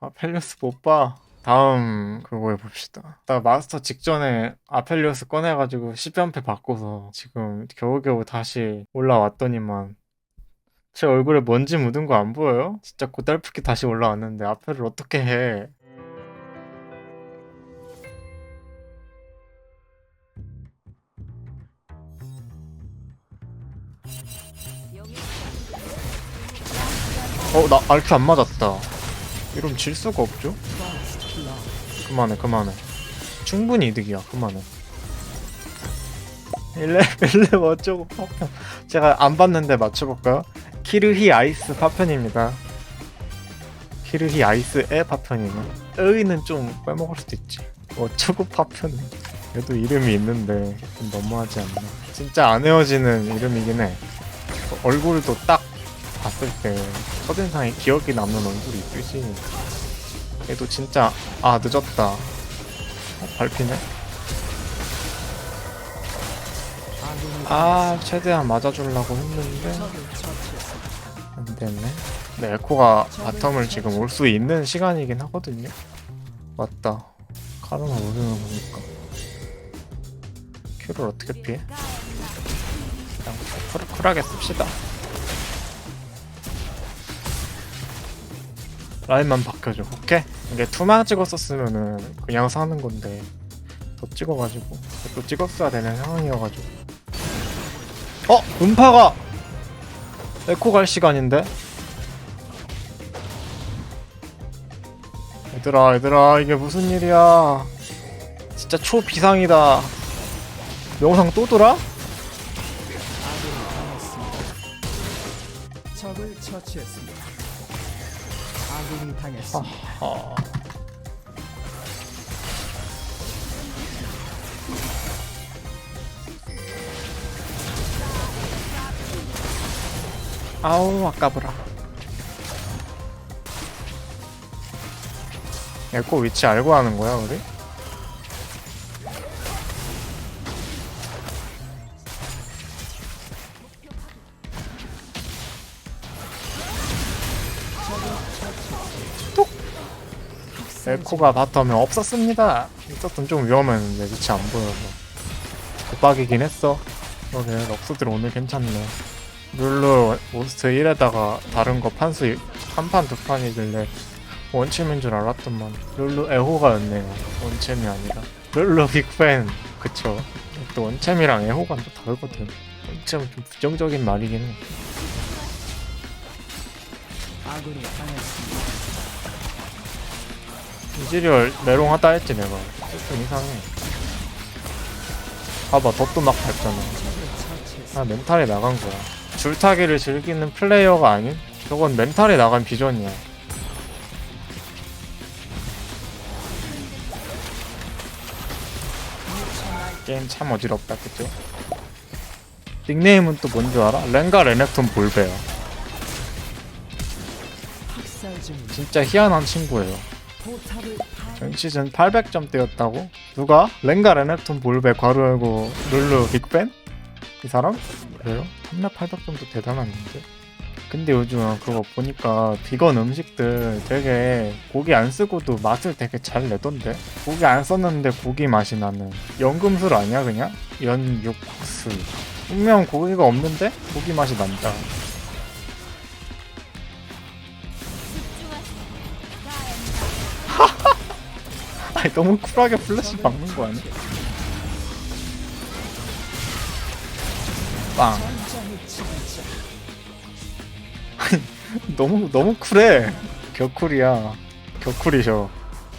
아펠리오스 못 봐. 다음 그거 해봅시다. 나 마스터 직전에 아펠리오스 꺼내가지고 10연패 바꿔서 지금 겨우겨우 다시 올라왔더니만 제 얼굴에 먼지 묻은 거 안 보여요? 진짜 고달프게 다시 올라왔는데 아펠을 어떻게 해? 어, 나 알트 안 맞았다. 이러면 질 수가 없죠? 그만해, 그만해. 충분히 이득이야, 그만해. 1레, 1레 어쩌고 파편. 제가 안 봤는데 맞춰볼까요? 키르히 아이스 파편입니다. 키르히 아이스의 파편이네. 의는 좀 빼먹을 수도 있지. 어쩌고 파편은. 그래도 이름이 있는데 좀 너무하지 않나. 진짜 안 헤어지는 이름이긴 해. 얼굴도 딱 봤을 때 첫인상에 기억이 남는 얼굴이 있듯이 얘도 진짜 아 늦었다. 어, 밟히네. 아 최대한 맞아주려고 했는데. 안됐네. 네, 에코가 바텀을 지금 올 수 있는 시간이긴 하거든요. 맞다. 카르마 모르는 거니까. 큐를 어떻게 피해? 그냥 쿨, 쿨하게 씁시다 라인만 바뀌어줘. 오케이? 이게 투마 찍었었으면은 그냥 사는 건데. 더 찍어가지고. 또 찍었어야 되는 상황이어가지고. 어! 음파가 에코 갈 시간인데? 얘들아 얘들아 이게 무슨 일이야? 진짜 초비상이다. 영상 또 돌아? 적을 처치했습니다. 아군이 당했습니다. 아... 아우 아까불아 에코 위치 알고 하는 거야 우리? 에코가 바텀에 없었습니다. 있었던 좀 위험했는데 위치 안 보여서 급박이긴 했어. 그러게 럭스들 오늘 괜찮네. 룰루 모스트 1에다가 다른 거 판수 한 판 두 판이길래 원챔인 줄 알았더만 룰루 에호가였네요. 원챔이 아니라 룰루 빅팬 그쵸. 또 원챔이랑 에호가 또 다르거든. 원챔은 좀 부정적인 말이긴 해. 아군이 당했습니다. 이즈리얼 메롱하다 했지 내가. 좀 이상해. 봐봐 덧도 막 밟잖아. 아 멘탈이 나간 거야. 줄타기를 즐기는 플레이어가 아닌? 저건 멘탈이 나간 비전이야. 게임 참 어지럽다 그죠? 닉네임은 또 뭔 줄 알아? 렌가 레넥톤 볼베야 진짜 희한한 친구예요 전 시즌 800점대였다고? 누가? 렌가 레넥톤 볼베 괄호 열고 룰루 빅벤? 이 사람? 그래요? 탑랩 800점도 대단한데? 근데 요즘 그거 보니까 비건 음식들 되게 고기 안 쓰고도 맛을 되게 잘 내던데? 고기 안 썼는데 고기 맛이 나는 연금술 아니야 그냥? 연육술 분명 고기가 없는데 고기 맛이 난다 아니 너무 쿨하게 플래시 박는 거 아니야? 빵 너무 너무 쿨해 격쿨이야 격쿨이셔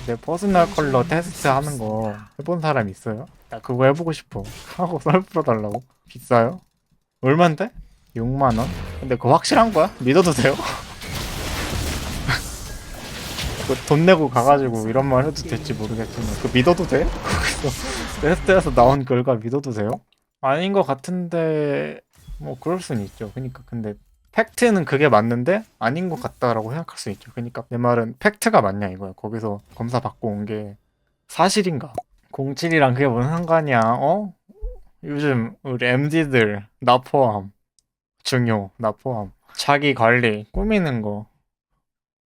내 퍼스널 컬러 테스트 하는 거 해본 사람 있어요? 나 그거 해보고 싶어 하고 썰 풀어달라고? 비싸요? 얼만데? 6만 원? 근데 그거 확실한 거야? 믿어도 돼요? 그돈 내고 가가지고 이런 말 해도 될지 모르겠지만 그 믿어도 돼? 거기서 테스트에서 나온 결과 믿어도 돼요? 아닌 것 같은데 뭐 그럴 수는 있죠 그니까 근데 팩트는 그게 맞는데 아닌 것 같다라고 생각할 수 있죠. 그러니까 내 말은 팩트가 맞냐 이거야. 거기서 검사 받고 온 게 사실인가? 07이랑 그게 무슨 상관이야? 어? 요즘 우리 MZ들 나 포함 중요 나 포함 자기 관리 꾸미는 거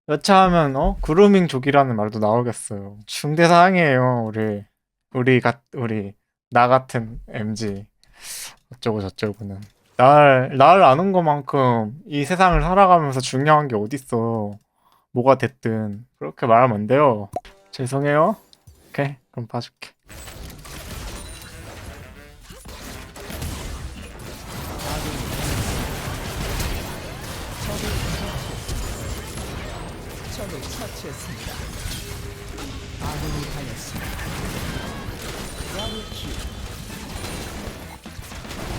여차하면 어 그루밍 족이라는 말도 나오겠어요. 중대 사항이에요 우리 우리 같 우리 나 같은 MG 어쩌고 저쩌고는 날 날 아는 것만큼 이 세상을 살아가면서 중요한 게 어딨어. 뭐가 됐든 그렇게 말하면 안 돼요. 죄송해요. 오케이 그럼 봐줄게. 처치했습니다. 아군이 당했습니다. 더블킬.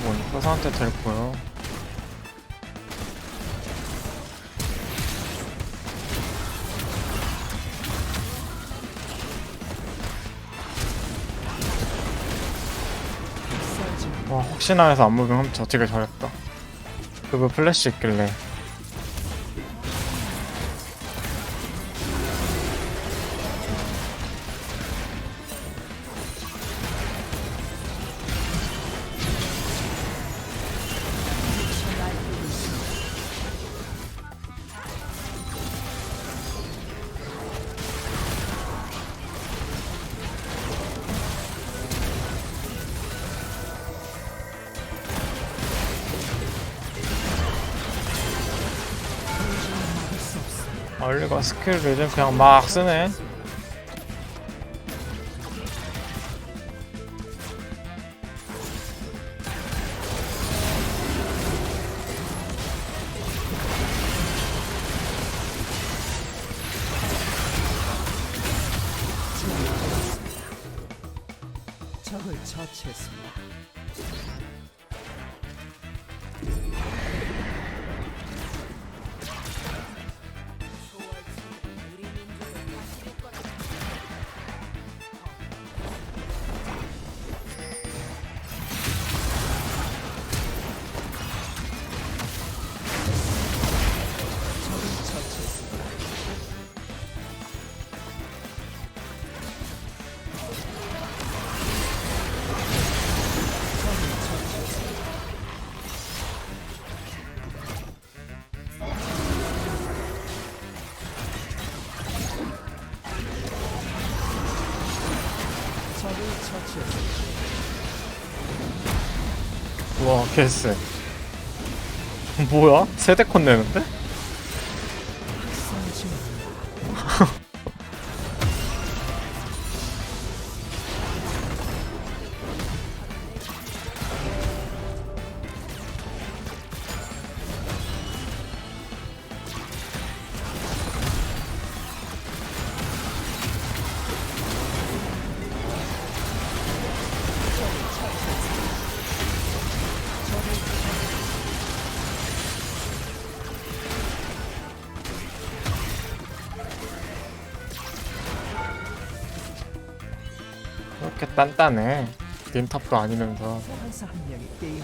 뭐 효사한테 될 거요. 학살 중. 와 혹시나 해서 안무빙 하면 저치길 잘했다. 그거 플래시 있길래. 알리가 스킬을 요즘 그냥 막 쓰네. 적을 처치했습니다. 개쎄. 뭐야? 세대 콘 내는데? 그렇게 단단해. 닌탑도 아니면서. 한 명이 게임을